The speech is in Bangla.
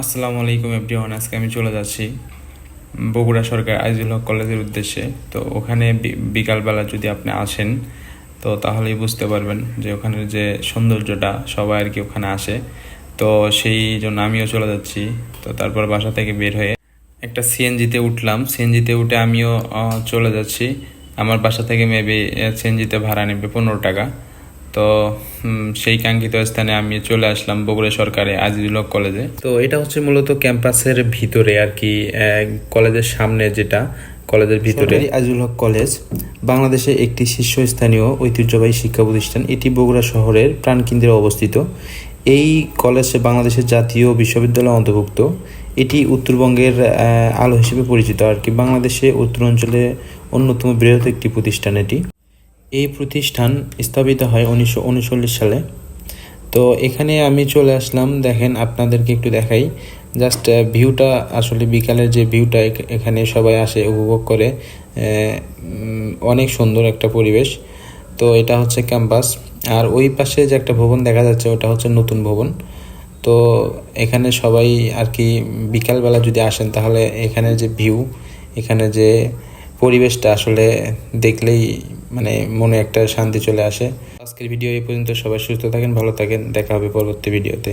আসসালামু আলাইকুম এভরিওয়ান, আজকে আমি চলে যাচ্ছি বগুড়া সরকার আইজুল হক কলেজের উদ্দেশ্যে। তো ওখানে বিকালবেলা যদি আপনি আসেন, তো তাহলেই বুঝতে পারবেন যে ওখানের যে সৌন্দর্যটা সবাই আর কি ওখানে আসে। তো সেই জন্য আমিও চলে যাচ্ছি। তো তারপর বাসা থেকে বের হয়ে একটা সিএনজিতে উঠলাম। সিএনজিতে উঠে আমিও চলে যাচ্ছি। আমার বাসা থেকে মেবি সিএনজিতে ভাড়া নেবে পনেরো টাকা। তো সেই কাঙ্ক্ষিত স্থানে আমি চলে আসলাম বগুড়া সরকারি আজিজুল হক কলেজে। তো এটা হচ্ছে মূলত ক্যাম্পাসের ভিতরে আর কি আহ, কলেজের সামনে যেটা কলেজের ভিতরে। আজিজুল হক কলেজ বাংলাদেশে একটি শীর্ষস্থানীয় ঐতিহ্যবাহী শিক্ষা প্রতিষ্ঠান এটি বগুড়া শহরের প্রাণকেন্দ্রে অবস্থিত। এই কলেজ বাংলাদেশের জাতীয় বিশ্ববিদ্যালয় অন্তর্ভুক্ত। এটি উত্তরবঙ্গের আহ, আলো হিসেবে পরিচিত আর কি। বাংলাদেশে উত্তরাঞ্চলে অন্যতম বৃহৎ একটি প্রতিষ্ঠান এটি। এই প্রতিষ্ঠান স্থাপিত হয় উনিশশো উনচল্লিশ সালে। তো এখানে আমি চলে আসলাম, দেখেন আপনাদেরকে একটু দেখাই। জাস্ট ভিউটা আসলে বিকালের যে ভিউটা এখানে সবাই আসে, উপভোগ করে। অনেক সুন্দর একটা পরিবেশ। তো এটা হচ্ছে ক্যাম্পাস। আর ওই পাশে যে একটা ভবন দেখা যাচ্ছে, ওটা হচ্ছে নতুন ভবন। তো এখানে সবাই আর কি বিকালবেলা যদি আসেন, তাহলে এখানে যে ভিউ, এখানে যে পরিবেশটা আসলে দেখলেই মানে মনে একটা শান্তি চলে আসে। আজকের ভিডিও এই পর্যন্ত। সবাই সুস্থ থাকেন, ভালো থাকেন। দেখা হবে পরবর্তী ভিডিওতে।